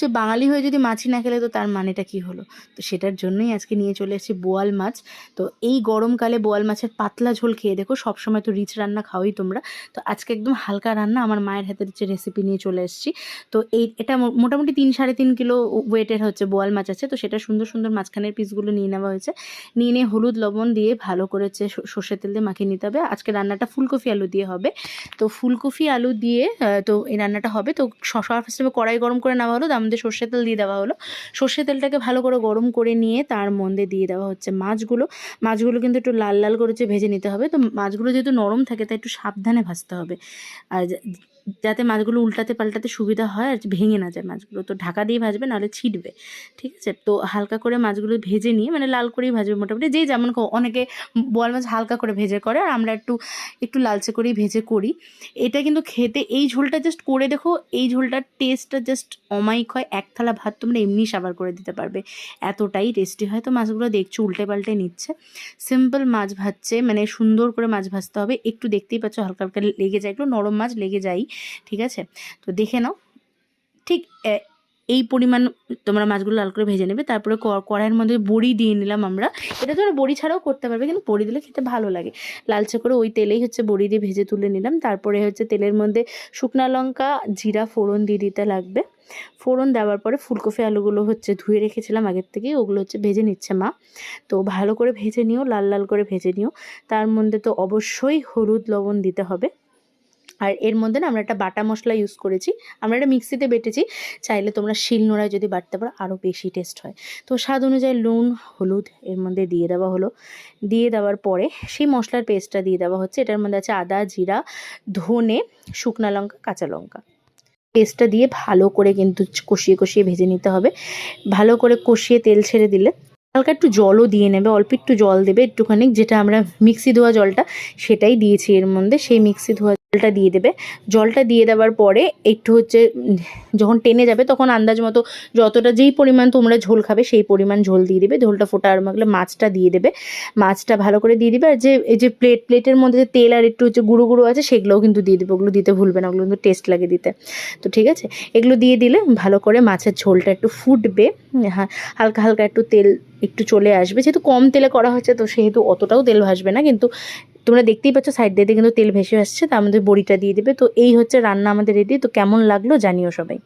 যে বাঙালি হয়ে যদি মাছই না খেলে তো তার মানেটা কি হলো? তো সেটার জন্যই আজকে নিয়ে চলে এসেছি বোয়াল মাছ। তো এই গরমকালে বোয়াল মাছের পাতলা ঝোল খেয়ে দেখো, সবসময় তো রিচ রান্না খাওয়াই তোমরা। তো আজকে একদম হালকা রান্না, আমার মায়ের হাতের যে রেসিপি নিয়ে চলে এসেছি। তো এই, এটা মোটামুটি তিন সাড়ে তিন কিলো ওয়েটের হচ্ছে বোয়াল মাছ আছে। তো সেটা সুন্দর সুন্দর মাঝখানের পিসগুলো নিয়ে নেওয়া হয়েছে। নিয়ে নিয়ে হলুদ লবণ দিয়ে ভালো করে হচ্ছে সর্ষের তেল দিয়ে মাখিয়ে নিতে হবে। আজকে রান্নাটা ফুলকপি আলু দিয়ে হবে। তো ফুলকপি আলু দিয়ে তো এই রান্নাটা হবে। তো সবার ফার্স্টে কড়াই গরম করে নেওয়া হলো তার মধ্যে সর্ষের তেল দিয়ে দেওয়া হলো। সর্ষের তেলটাকে ভালো করে গরম করে নিয়ে তার মধ্যে দিয়ে দেওয়া হচ্ছে মাছগুলো। মাছগুলো কিন্তু একটু লাল লাল করে ভেজে নিতে হবে। তো মাছগুলো যেহেতু নরম থাকে, তাই একটু সাবধানে ভাজতে হবে। আর যাতে মাছগুলো উল্টাতে পাল্টাতে সুবিধা হয় আর ভেঙে না যায় মাছগুলো। তো ঢাকা দিয়ে ভাজবে, নাহলে ছিটবে। ঠিক আছে? তো হালকা করে মাছগুলো ভেজে নিয়ে মানে লাল করেই ভাজবে মোটামুটি। যেই যেমন অনেকে বোয়াল মাছ হালকা করে ভেজে করে, আর আমরা একটু একটু লালচে করেই ভেজে করি। এটা কিন্তু খেতে, এই ঝোলটা জাস্ট করে দেখো, এই ঝোলটার টেস্টটা জাস্ট অমায়িক হয়, এক থালা ভাত তোমরা এমনি সাবার করে দিতে পারবে। এতটাই টেস্টি হয় তো মাছগুলো দেখছ উল্টে পাল্টে নিচ্ছে। সিম্পল মাছ ভাজছে মানে সুন্দর করে মাছ ভাজতে হবে। একটু দেখতেই পাচ্ছ হালকা হালকা লেগে যায়, একটু নরম মাছ লেগে যায় ঠিক আছে? তো দেখে নাও। ঠিক এই পরিমাণ তোমরা মাছগুলো লাল করে ভেজে নেবে, তারপরে কড়াইয়ের মধ্যে বড়ি দিয়ে নিলাম আমরা। এটা তোমরা বড়ি ছাড়াও করতে পারবে, কিন্তু বড়ি দিলে খেতে ভালো লাগে। লালচে করে ওই তেলেই হচ্ছে বড়ি দিয়ে ভেজে তুলে নিলাম। তারপরে হচ্ছে তেলের মধ্যে শুকনা লঙ্কা, জিরা, ফোড়ন দিয়ে দিতে লাগবে। ফোড়ন দেওয়ার পরে ফুলকপি আলুগুলো হচ্ছে ধুয়ে রেখেছিলাম আগের থেকেই, ওগুলো হচ্ছে ভেজে নিচ্ছে মা। তো ভালো করে ভেজে নিও, লাল লাল করে ভেজে নিও। তার মধ্যে তো অবশ্যই হলুদ লবণ দিতে হবে। আর এর মধ্যে না আমরা একটা বাটা মশলা ইউজ করেছি, আমরা এটা মিক্সিতে বেটেছি, চাইলে তোমরা শিল নোড়ায় যদি বাটতে পারো আরও বেশি টেস্ট হয়। তো স্বাদ অনুযায়ী নুন, হলুদ এর মধ্যে দিয়ে দেওয়া হলো। দিয়ে দেওয়ার পরে সেই মশলার পেস্টটা দিয়ে দেওয়া হচ্ছে, এটার মধ্যে আছে আদা, জিরা, ধনে, শুকনা লঙ্কা, কাঁচা লঙ্কা। পেস্টটা দিয়ে ভালো করে কিন্তু কষিয়ে কষিয়ে ভেজে নিতে হবে। ভালো করে কষিয়ে তেল ছেড়ে দিলে হালকা একটু জলও দিয়ে নেবে, অল্প একটু জল দেবে, একটুখানি যেটা আমরা মিক্সি ধোয়া জলটা সেটাই দিয়েছি এর মধ্যে, সেই মিক্সি ধোয়া জলটা দিয়ে দেবে। জলটা দিয়ে দেওয়ার পরে একটু হচ্ছে, যখন টেনে যাবে তখন আন্দাজ মতো যতটা যেই পরিমাণ তোমরা ঝোল খাবে সেই পরিমাণ ঝোল দিয়ে দেবে। ঝোলটা ফোটা আর মাগলে মাছটা দিয়ে দেবে। মাছটা ভালো করে দিয়ে দিবে। আর যে, এই যে প্লেট প্লেটের মধ্যে যে তেল আর একটু হচ্ছে গুঁড়ো গুঁড়ো আছে সেগুলোও কিন্তু দিয়ে দেবে। ওগুলো দিতে ভুলবে না, ওগুলো কিন্তু টেস্ট লাগে দিতে। তো ঠিক আছে? এগুলো দিয়ে দিলে ভালো করে মাছের ঝোলটা একটু ফুটবে। হ্যাঁ হালকা হালকা একটু তেল একটু চলে আসবে। যেহেতু কম তেলে করা হচ্ছে তো সেহেতু অতটাও তেল ভাসবে না। কিন্তু তোমরা দেখতেই পাচ্ছ সাইড দিয়ে কিন্তু তেল ভেসে আসছে তার মধ্যে বড়িটা দিয়ে দেবে। তো এই হচ্ছে রান্না আমাদের রেডি তো কেমন লাগল জানিও সবাই।